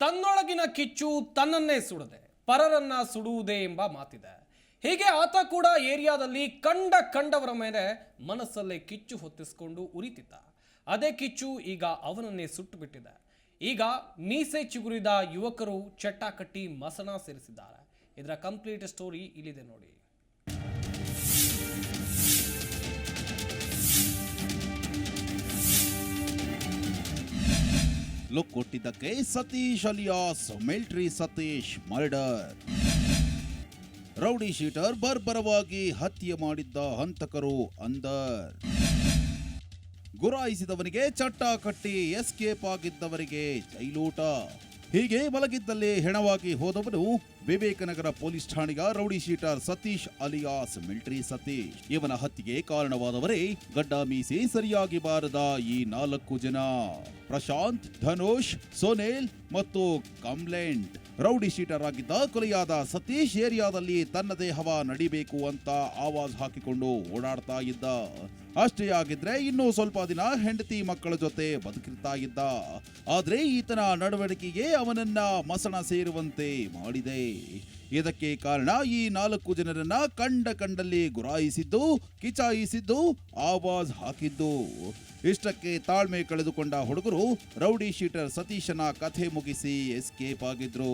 ತನ್ನೊಳಗಿನ ಕಿಚ್ಚು ತನ್ನನ್ನೇ ಸುಡದೆ ಪರರನ್ನ ಸುಡುವುದೇ ಎಂಬ ಮಾತಿದೆ. ಹೀಗೆ ಆತ ಕೂಡ ಏರಿಯಾದಲ್ಲಿ ಕಂಡ ಕಂಡವರ ಮೇಲೆ ಮನಸ್ಸಲ್ಲೇ ಕಿಚ್ಚು ಹೊತ್ತಿಸಿಕೊಂಡು ಉರಿತಿದ್ದ. ಅದೇ ಕಿಚ್ಚು ಈಗ ಅವನನ್ನೇ ಸುಟ್ಟು ಬಿಟ್ಟಿದೆ ಈಗ ಮೀಸೆ ಚಿಗುರಿದ ಯುವಕರು ಚಟ್ಟ ಕಟ್ಟಿ ಮಸನ ಸೇರಿಸಿದ್ದಾರೆ. ಇದರ ಕಂಪ್ಲೀಟ್ ಸ್ಟೋರಿ ಇಲ್ಲಿದೆ ನೋಡಿ. ಲುಕ್ ಕೊಟ್ಟಿದ್ದಕ್ಕೆ Satish alias, military Satish murder. Rowdy sheeter ಬರ್ಬರವಾಗಿ ಹತ್ಯೆ ಮಾಡಿದ್ದ ಹಂತಕರು ಅಂದರ್. ಗುರಾಯಿಸಿದವನಿಗೆ ಚಟ್ಟ ಕಟ್ಟಿ, ಎಸ್ಕೇಪ್ ಆಗಿದ್ದವರಿಗೆ ಜೈಲೂಟ. ಹೀಗೆ ಮಲಗಿದ್ದಲ್ಲಿ ಹೆಣವಾಗಿ ಹೋದವನು ವಿವೇಕನಗರ ಪೊಲೀಸ್ ಠಾಣೆಯ rowdy sheeter Satish alias, military Satish. ಇವನ ಹತ್ಯೆಗೆ ಕಾರಣವಾದವರೇ ಗಡ್ಡ ಮೀಸೆ ಸರಿಯಾಗಿ ಬಾರದ ಈ ನಾಲ್ಕು ಜನ. ಪ್ರಶಾಂತ್, ಧನುಷ್, ಸೋನೇಲ್ ಮತ್ತು ಕಂಪ್ಲೇಂಟ್ ರೌಡಿ ಶೀಟರ್ ಆಗಿದ್ದ ಕೊಲೆಯಾದ ಸತೀಶ್ ಏರಿಯಾದಲ್ಲಿ ತನ್ನದೇ ದೇಹವ ನಡಿಬೇಕು ಅಂತ ಆವಾಜ್ ಹಾಕಿಕೊಂಡು ಓಡಾಡ್ತಾ ಇದ್ದ. ಅಷ್ಟೇ ಆಗಿದ್ರೆ ಇನ್ನೂ ಸ್ವಲ್ಪ ದಿನ ಹೆಂಡತಿ ಮಕ್ಕಳ ಜೊತೆ ಬದುಕಿರ್ತಾ ಇದ್ದ. ಆದ್ರೆ ಈತನ ನಡವಳಿಕೆಗೆ ಅವನನ್ನ ಮಸಣ ಸೇರುವಂತೆ ಮಾಡಿದೆ. ಇದಕ್ಕೆ ಕಾರಣ ಈ ನಾಲ್ಕು ಜನರನ್ನ ಕಂಡ ಕಂಡಲ್ಲಿ ಗುರಾಯಿಸಿದ್ದು, ಕಿಚಾಯಿಸಿದ್ದು, ಆವಾಜ್ ಹಾಕಿದ್ದು. ಇಷ್ಟಕ್ಕೆ ತಾಳ್ಮೆ ಕಳೆದುಕೊಂಡ ಹುಡುಗರು ರೌಡಿ ಶೀಟರ್ ಸತೀಶನ ಕಥೆ ಮುಗಿಸಿ ಎಸ್ಕೇಪ್ ಆಗಿದ್ರು.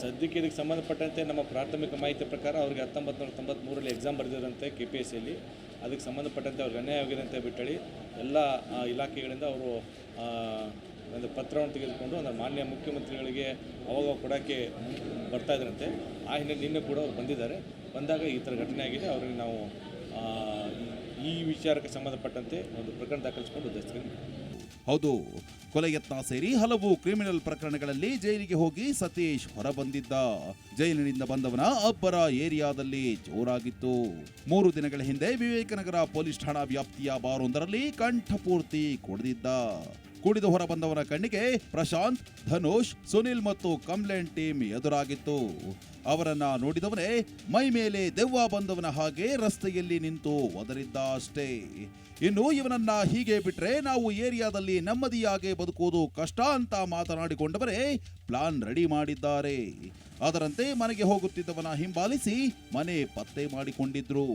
ಸದ್ಯಕ್ಕೆ ಇದಕ್ಕೆ ಸಂಬಂಧಪಟ್ಟಂತೆ ನಮ್ಮ ಪ್ರಾಥಮಿಕ ಮಾಹಿತಿ ಪ್ರಕಾರ ಅವ್ರಿಗೆ ಹತ್ತೊಂಬತ್ತು ನೂರ ತೊಂಬತ್ತ್ಮೂರರಲ್ಲಿ ಎಕ್ಸಾಮ್ ಬರೆದಿರಂತೆ ಕೆ ಪಿ ಎಸ್ ಸಿಯಲ್ಲಿ ಅದಕ್ಕೆ ಸಂಬಂಧಪಟ್ಟಂತೆ ಅವ್ರಿಗೆ ಅನ್ಯಾಯ ಅಂತ ಬಿಟ್ಟಳಿ. ಎಲ್ಲ ಇಲಾಖೆಗಳಿಂದ ಅವರು ಒಂದು ಪತ್ರವನ್ನು ತೆಗೆದುಕೊಂಡು ಅಂದರೆ ಮಾನ್ಯ ಮುಖ್ಯಮಂತ್ರಿಗಳಿಗೆ ಅವಾಗ ಕೊಡೋಕ್ಕೆ ಬರ್ತಾ ಇದ್ರಂತೆ. ಆ ಹಿನ್ನೆಲೆ ನಿನ್ನೆ ಕೂಡ ಅವ್ರು ಬಂದಿದ್ದಾರೆ. ಬಂದಾಗ ಈ ಥರ ಘಟನೆ ಆಗಿದೆ. ಅವರಿಗೆ ನಾವು ಈ ವಿಚಾರಕ್ಕೆ ಸಂಬಂಧಪಟ್ಟಂತೆ ಒಂದು ಪ್ರಕರಣ ದಾಖಲಿಸಿಕೊಂಡು ಉದ್ದೇಶಿಸ್ತೀನಿ ಹೌದು ಕೊಲೆ ಯತ್ನ ಸೇರಿ ಹಲವು ಕ್ರಿಮಿನಲ್ ಪ್ರಕರಣಗಳಲ್ಲಿ ಜೈಲಿಗೆ ಹೋಗಿ ಸತೀಶ್ ಹೊರಬಂದಿದ್ದ. ಜೈಲಿನಿಂದ ಬಂದವನ ಅಬ್ಬರ ಏರಿಯಾದಲ್ಲಿ ಜೋರಾಗಿತ್ತು. ಮೂರು ದಿನಗಳ ಹಿಂದೆ ವಿವೇಕನಗರ ಪೊಲೀಸ್ ಠಾಣಾ ವ್ಯಾಪ್ತಿಯ ಬಾರೊಂದರಲ್ಲಿ ಕಂಠಪೂರ್ತಿ ಕುಡಿದಿದ್ದ. ಕುಡಿದು ಹೊರ ಬಂದವರ ಕಣ್ಣಿಗೆ ಪ್ರಶಾಂತ್ ಧನುಷ್ ಸುನಿಲ್ ಮತ್ತು ಕಂಪ್ಲೇಂಟ್ ಟೀಮ್ ಎದುರಾಗಿತ್ತು. ಅವರನ್ನ ನೋಡಿದವನೇ ಮೈ ಮೇಲೆ ದೆವ್ವ ಬಂದವನ ಹಾಗೆ ರಸ್ತೆಯಲ್ಲಿ ನಿಂತು ಒದರಿದ್ದ ಅಷ್ಟೇ. ಇನ್ನು ಇವನನ್ನ ಹೀಗೆ ಬಿಟ್ರೆ ನಾವು ಏರಿಯಾದಲ್ಲಿ ನೆಮ್ಮದಿಯಾಗಿ ಬದುಕುವುದು ಕಷ್ಟ ಅಂತ ಮಾತನಾಡಿಕೊಂಡವರೇ ಪ್ಲಾನ್ ರೆಡಿ ಮಾಡಿದ್ದಾರೆ. ಅದರಂತೆ ಮನೆಗೆ ಹೋಗುತ್ತಿದ್ದವನ ಹಿಂಬಾಲಿಸಿ ಮನೆ ಪತ್ತೆ ಮಾಡಿಕೊಂಡಿದ್ರು.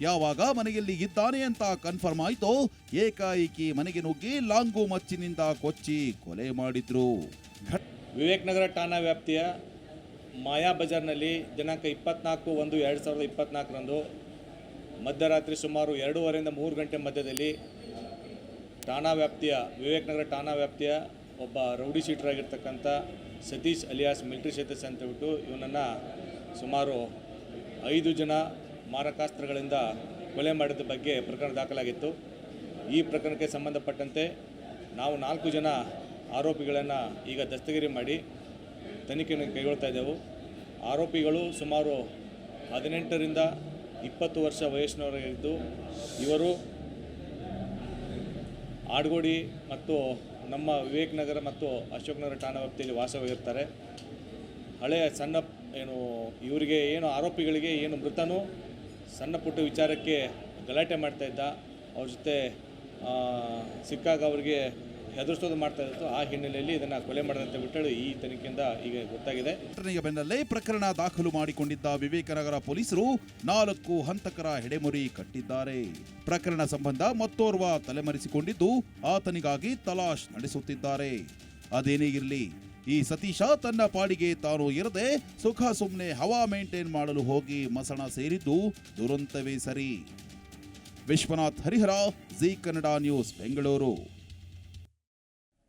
ಯಾವಾಗ ಮನೆಯಲ್ಲಿ ಇದ್ದಾನೆ ಅಂತ ಕನ್ಫರ್ಮ್ ಆಯ್ತೋ. ಏಕಾಏಕಿ ಮನೆಗೆ ನುಗ್ಗಿ ಲಾಂಗು ಮಚ್ಚಿನಿಂದ ಕೊಚ್ಚಿ ಕೊಲೆ ಮಾಡಿದ್ರು. ವಿವೇಕ್ ನಗರ ಠಾಣಾ ವ್ಯಾಪ್ತಿಯ ಮಾಯಾ ಬಜಾರ್ನಲ್ಲಿ ದಿನಾಂಕ ಇಪ್ಪತ್ನಾಲ್ಕು ಒಂದು ಎರಡು ಸಾವಿರದ ಇಪ್ಪತ್ನಾಲ್ಕರಂದು ಮಧ್ಯರಾತ್ರಿ ಸುಮಾರು ಎರಡೂವರೆಯಿಂದ ಮೂರು ಗಂಟೆ ಮಧ್ಯದಲ್ಲಿ ಠಾಣಾ ವ್ಯಾಪ್ತಿಯ, ವಿವೇಕನಗರ ಠಾಣಾ ವ್ಯಾಪ್ತಿಯ ಒಬ್ಬ ರೌಡಿ ಶೀಟರ್ ಆಗಿರ್ತಕ್ಕಂಥ ಸತೀಶ್ ಅಲಿಯಾಸ್ ಮಿಲ್ಟ್ರಿ ಸತೀಶ್ ಅಂತ ಬಿಟ್ಟು ಇವನನ್ನು ಸುಮಾರು ಐದು ಜನ ಮಾರಕಾಸ್ತ್ರಗಳಿಂದ ಕೊಲೆ ಮಾಡಿದ ಬಗ್ಗೆ ಪ್ರಕರಣ ದಾಖಲಾಗಿತ್ತು. ಈ ಪ್ರಕರಣಕ್ಕೆ ಸಂಬಂಧಪಟ್ಟಂತೆ ನಾವು ನಾಲ್ಕು ಜನ ಆರೋಪಿಗಳನ್ನು ಈಗ ದಸ್ತಗಿರಿ ಮಾಡಿ ತನಿಖೆಯನ್ನು ಕೈಗೊಳ್ತಾ ಇದ್ದೆವು. ಆರೋಪಿಗಳು ಸುಮಾರು ಹದಿನೆಂಟರಿಂದ ಇಪ್ಪತ್ತು ವರ್ಷ ವಯಸ್ಸಿನವರಾಗಿದ್ದು ಇವರು ಆಡ್ಗೋಡಿ ಮತ್ತು ನಮ್ಮ ವಿವೇಕ್ ನಗರ ಮತ್ತು ಅಶೋಕ್ ನಗರ ಠಾಣಾ ವ್ಯಾಪ್ತಿಯಲ್ಲಿ ವಾಸವಾಗಿರ್ತಾರೆ. ಹಳೆಯ ಸಣ್ಣ ಏನು, ಇವರಿಗೆ ಏನು ಆರೋಪಿಗಳಿಗೆ ಏನು ಮೃತನು ಸಣ್ಣ ಪುಟ್ಟ ವಿಚಾರಕ್ಕೆ ಗಲಾಟೆ ಮಾಡ್ತಾ ಇದ್ದ. ಅವ್ರ ಜೊತೆ ಸಿಕ್ಕಾಗ ಅವರಿಗೆ ಹೆದರ್ಸೋದು ಮಾಡ್ತಾ ಇತ್ತು ಆ ಹಿನ್ನೆಲೆಯಲ್ಲಿ ಇದನ್ನು ಕೊಲೆ ಮಾಡಿದಂತೆ ಬಿಟ್ಟಳು ಈ ತನಿಖೆಯಿಂದ ಈಗ ಗೊತ್ತಾಗಿದೆ. ಘಟನೆಯ ಬೆನ್ನಲ್ಲೇ ಪ್ರಕರಣ ದಾಖಲು ಮಾಡಿಕೊಂಡಿದ್ದ ವಿವೇಕನಗರ ಪೊಲೀಸರು ನಾಲ್ಕು ಹಂತಕರ ಹೆಡೆಮುರಿ ಕಟ್ಟಿದ್ದಾರೆ. ಪ್ರಕರಣ ಸಂಬಂಧ ಮತ್ತೋರ್ವ ತಲೆಮರೆಸಿಕೊಂಡಿದ್ದು, ಆತನಿಗಾಗಿ ತಲಾಶ್ ನಡೆಸುತ್ತಿದ್ದಾರೆ. ಅದೇನೇ ಇರಲಿ, ಈ ಸತೀಶ ತನ್ನ ಪಾಡಿಗೆ ತಾನು ಇರದೆ ಸುಖ ಸುಮ್ಮನೆ ಹವಾ ಮೇಂಟೈನ್ ಮಾಡಲು ಹೋಗಿ ಮಸಣ ಸೇರಿದ್ದು ದುರಂತವೇ ಸರಿ. Vishwanath Harihara, Zee Kannada news Bengaluru.